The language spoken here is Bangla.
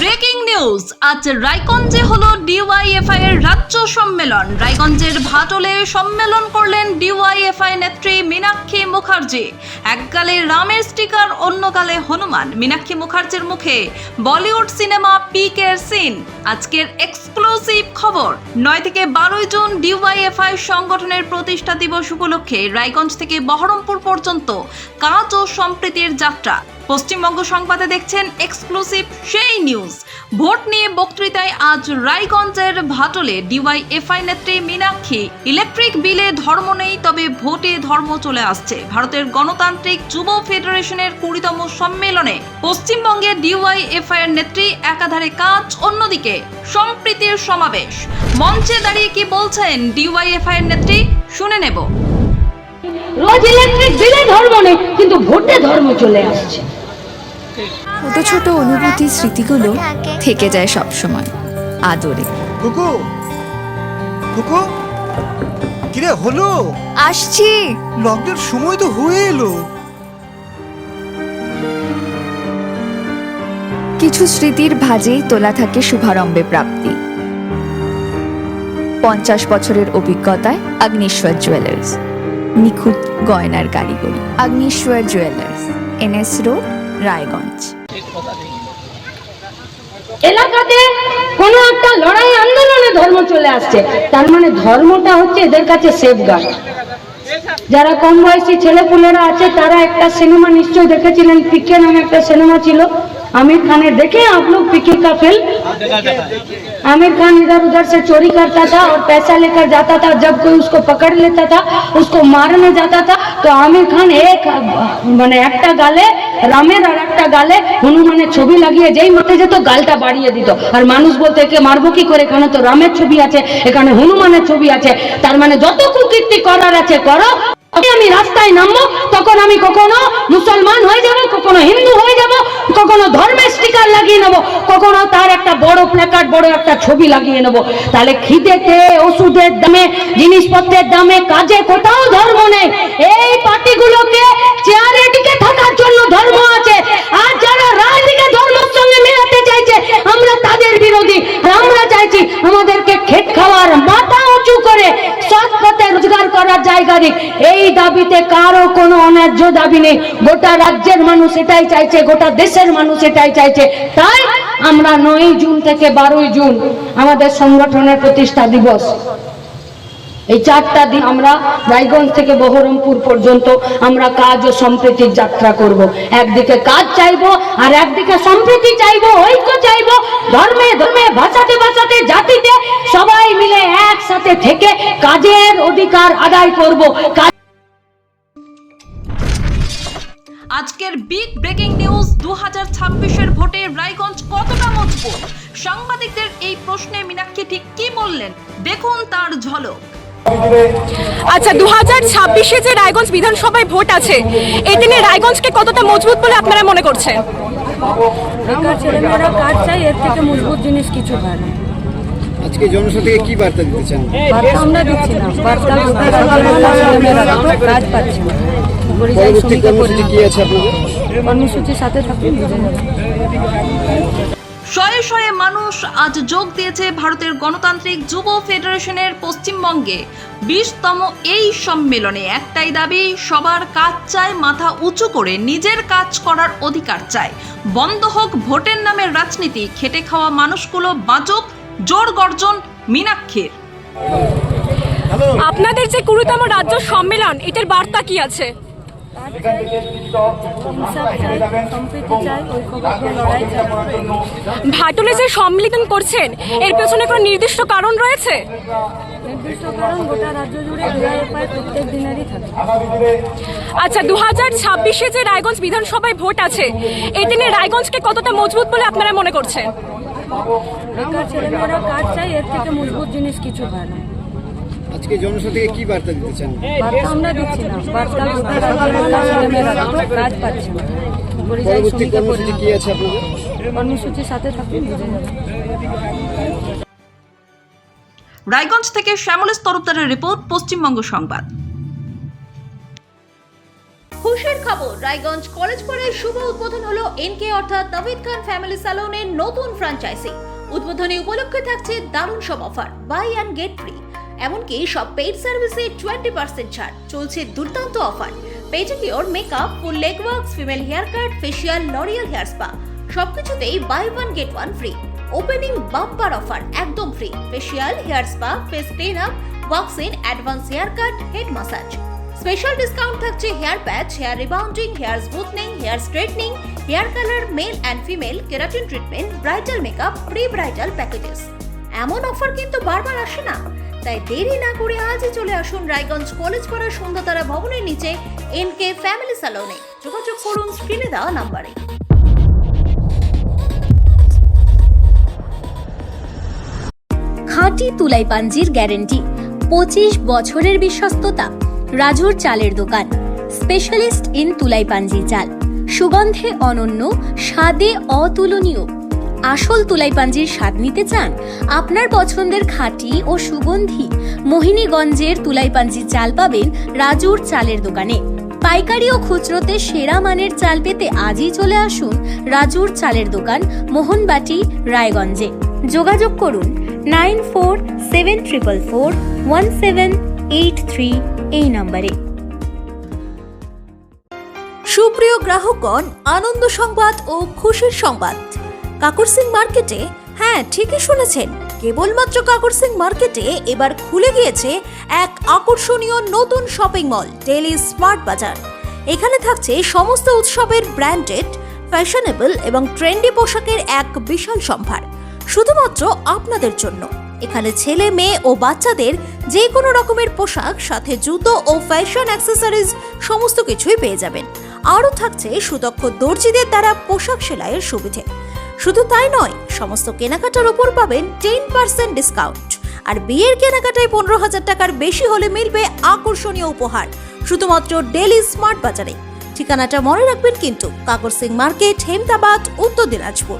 Breaking news. আজ রায়গঞ্জে হলো ডিওয়াইএফআই এর রাজ্য সম্মেলন। রায়গঞ্জের ভাটলে সম্মেলন করলেন ডিওয়াইএফআই নেত্রী মীনাক্ষী মুখার্জি। এক গালে রামের স্টিকার অন্য গালে হনুমান। মীনাক্ষী মুখার্জির মুখে বলিউড সিনেমা পিকের সিন। আজকের এক্সক্লুসিভ খবর, নয় থেকে বারোই জুন ডিওয়াইএফআই সংগঠনের প্রতিষ্ঠা দিবস উপলক্ষে রায়গঞ্জ থেকে বহরমপুর পর্যন্ত কাজ ও সম্প্রীতির যাত্রা। পশ্চিমবঙ্গ সংবাদে দেখছেন এক্সক্লুসিভ সেই নিউজ। ভোট নিয়ে বক্তৃতায় আজ রায়গঞ্জের ভাটলে ডিওয়াইএফআই নেত্রী মীনাক্ষী। ইলেকট্রিক বিলে ধর্ম নেই, তবে ভোটে ধর্ম চলে আসছে। ভারতের গণতান্ত্রিক যুব ফেডারেশনের কুড়িতম সম্মেলনে পশ্চিমবঙ্গের ডিওয়াইএফআই এর নেত্রী একাধারে কাজ অন্যদিকে সম্প্রীতির সমাবেশ। মঞ্চে দাঁড়িয়ে কি বলছেন ডিওয়াইএফআই এর নেত্রী? শুনে নেব। রোজ ইলেকট্রিক বিলে ধর্ম নেই কিন্তু ভোটে ধর্ম চলে আসছে। ছোট ছোট অনুভূতি স্মৃতিগুলো থেকে যায় সব সময় আদরে। কুকু কুকু কিরে হলো? আসছি। লকডাউন সময় তো হয়ে এলো। কিছু স্মৃতির ভাজেই তোলা থাকে শুভারম্ভে প্রাপ্তি। পঞ্চাশ বছরের অভিজ্ঞতায় আগ্নেশ্বর জুয়েলার্স নিখুঁত গয়নার কারিগরি। Agneshwar jewellers NS road, Raiganj. এলাকাতে কোনো একটা লড়াই আন্দোলনে ধর্ম চলে আসছে। তার মানে ধর্মটা হচ্ছে এদের কাছে সেফগার্ড যারা কম বয়সী ছেলেপুলেরা আছে, তারা একটা সিনেমা নিশ্চয়ই দেখেছিলেন পিকে নামে একটা সিনেমা ছিল। आमिर खान ने देखे हैं आप लोग पिके का फिल्म आमिर खान इधर उधर से चोरी करता था और पैसा लेकर जाता था जब कोई उसको पकड़ लेता था उसको मारने जाता था तो आमिर खान एक মানে একটা গালে রামের আর একটা গালে হনুমানের ছবি লাগিয়ে যেই মাঠে যেত গালটা বাড়িয়ে দিত আর মানুষ বলতে একে মারবো কি করে এখানে তো রামের ছবি আছে এখানে হনুমানের ছবি আছে তার মানে যত কুকীর্তি করার আছে করো আমি আমি রাস্তায় নামবো তখন আমি কখনো মুসলমান হয়ে যাব কখনো হিন্দু হয়ে যাব কখনো ধর্মের স্টিকার লাগিয়ে নেব, কখনো তার একটা বড় প্ল্যাকার্ড বড় একটা ছবি লাগিয়ে নেব। তাহলে খিদেতে, ওষুধের দামে, জিনিসপত্রের দামে, কাজে কোথাও ধর্ম নেই। এই পার্টিগুলোকে চেয়ারে টিকে থাকার জন্য ধর্ম আছে। আর যারা রাজনীতিকে ধর্মের সঙ্গে মেলাতে চাইছে, আমরা তাদের বিরোধী। আমরা চাইছি আমাদেরকে খেট খাওয়ার মাথা উঁচু করে সৎ পথে রোজগার করার জায়গা দিক। এই দাবিতে কারও কোনো অন্যায্য দাবি নেই। গোটা রাজ্যের মানুষ এটাই চাইছে, গোটা দেশের মানুষ এটাই চাইছে। তাই আমরা নয় জুন থেকে বারোই জুন আমাদের সংগঠনের প্রতিষ্ঠা দিবস। এই চারটা দিন আমরা রায়গঞ্জ থেকে বহরমপুর পর্যন্ত আমরা কাজ ও সম্প্রীতির যাত্রা করব। একদিকে কাজ চাইব আর একদিকে সম্প্রীতি চাইব, ঐক্য চাইব। ধর্মে ধর্মে, ভাষাতে ভাষাতে, জাতিতে সবাই মিলে একসাথে থেকে কাজের অধিকার আদায় করব। আজকের বিগ ব্রেকিং নিউজ দু হাজার ছাব্বিশের ভোটে রায়গঞ্জ কতটা মজবুত? সাংবাদিকদের এই প্রশ্নে মীনাক্ষী ঠিক কি বললেন? দেখুন তার ঝলক। আচ্ছা দু হাজার ছাব্বিশে যে রায়গঞ্জ বিধানসভায় ভোট আছে এই দিনে রায়গঞ্জকে কতটা মজবুত বলে আপনারা মনে করছেন? বেকার ছেলেমেয়েরা কাজ চাই? এর থেকে মজবুত জিনিস কিছু হয় না। আজকে কি বার্তা দিতে চান? বার্তা আমরা দিচ্ছি না। বার্তা কাজ পাচ্ছে না। পরিযায়ী পরবর্তী শ্রমিকে পরিণত কর্মসূচির সাথে থাকুন শয়ে শয়ে মানুষ আজ যোগ দিয়েছে ভারতের গণতান্ত্রিক যুব ফেডারেশনের পশ্চিমবঙ্গে। বিশতম এই সম্মেলনে একটাই দাবি সবার কাজ চায় মাথা উঁচু করে নিজের কাজ করার অধিকার চায়। বন্ধ হোক ভোটের নামের রাজনীতি খেটে খাওয়া মানুষগুলো বাঁচুক জোর গর্জন মীনাক্ষীর। আপনাদের যে কুড়িতম রাজ্য সম্মেলন এটার বার্তা কি আছে? ভাটুলে যে সম্মিলন করছেন এর পেছনে কোনো নির্দিষ্ট কারণ রয়েছে? নির্দিষ্ট কারণ গোটা রাজ্য জুড়ে প্রত্যেক দিনেরই থাকে। আচ্ছা দু হাজার ছাব্বিশে যে রায়গঞ্জ বিধানসভায় ভোট আছে এই দিনে রায়গঞ্জকে কতটা মজবুত বলে আপনারা মনে করছেন? বেকার ছেলেমেয়েরা কাজ চাই? এর থেকে মজবুত জিনিস কিছু হয় না। আজকে কি বার্তা দিতে চান? বার্তা আমরা দিচ্ছি না। বার্তা কাজ পাচ্ছে না। পরবর্তী কর্মসূচি কি আছে আপনাদের? কর্মসূচির সাথে থাকুন রায়গঞ্জ থেকে শ্যামলেশ তরফদারের রিপোর্ট পশ্চিমবঙ্গ সংবাদ। খুশির খবর রায়গঞ্জ কলেজ পাড়ায় শুভ উদ্বোধন হলো এনকে অর্থাৎ নবিদ খান ফ্যামিলি স্যালনের নতুন ফ্র্যাঞ্চাইজি উদ্বোধনী উপলক্ষে থাকছে দারুণ সব offer buy and get free এমনকি সব পেইড সার্ভিসে টোয়েন্টি পার্সেন্ট ছাড়। চলছে দুর্দান্ত offer pedicure makeup full leg works female hair cut facial L'Oreal hair spa সবকিছুতেই buy one get one free opening bumper offer একদম free facial hair spa face clean up wax in advance hair cut head massage special discount থাকছে hair patch hair rebounding hair smoothening hair straightening hair colour male and female keratin treatment bridal makeup pre bridal packages এমন অফার কিন্তু বারবার আসে না। তাই দেরি না করে আজই চলে আসুন রায়গঞ্জ কলেজ পাড়া সন্ধ্যাতারা ভবনের নিচে এনকে ফ্যামিলি স্যালনে যোগাযোগ করুন স্ক্রিনে দেওয়া নাম্বারে। খাঁটি তুলাই পাঞ্জির গ্যারেন্টি, পঁচিশ বছরের বিশ্বস্ততা, রাজুর চালের দোকান, স্পেশালিস্ট ইন তুলাই পাঞ্জি চাল। সুগন্ধে অনন্য, স্বাদে অতুলনীয়। আসল তুলাই পাঞ্জির স্বাদ নিতে চান, আপনার পছন্দের খাঁটি ও সুগন্ধি মোহিনীগঞ্জের তুলাই পাঞ্জির চাল পাবেন রাজুর চালের দোকানে। পাইকারি ও খুচরোতে সেরা মানের চাল পেতে আজই চলে আসুন রাজুর চালের দোকান, মোহনবাটি, রায়গঞ্জে। যোগাযোগ করুন nine four seven triple four one seven eight three এই নম্বরে। সুপ্রিয় গ্রাহকগণ, আনন্দ সংবাদ ও খুশির সংবাদ। কাকর সিং মার্কেটে হ্যাঁ ঠিকই শুনেছেন, কেবলমাত্র কাকর সিং মার্কেটে এবার খুলে গিয়েছে এক আকর্ষণীয় নতুন শপিং মল ডেলি স্মার্ট বাজার এখানে থাকছে সমস্ত উৎসবের ব্র্যান্ডেড ফ্যাশনেবল এবং ট্রেন্ডি পোশাকের এক বিশাল সম্ভার, শুধুমাত্র আপনাদের জন্য। এখানে ছেলে, মেয়ে ও বাচ্চাদের যে কোনো রকমের পোশাক, সাথে জুতো ও ফ্যাশন অ্যাক্সেসরিজ সমস্ত কিছুই পেয়ে যাবেন। আরও থাকছে সুদক্ষ দর্জিদের দ্বারা পোশাক সেলাইয়ের সুবিধে। শুধু তাই নয়, সমস্ত কেনাকাটার ওপর পাবেন টেন পার্সেন্ট ডিসকাউন্ট আর বিয়ের কেনাকাটায় পনেরো হাজার টাকার বেশি হলে মিলবে আকর্ষণীয় উপহার, শুধুমাত্র ডেলি স্মার্ট বাজারে ঠিকানাটা মনে রাখবেন কিন্তু কাকর সিং মার্কেট, হেমদাবাদ, উত্তর দিনাজপুর।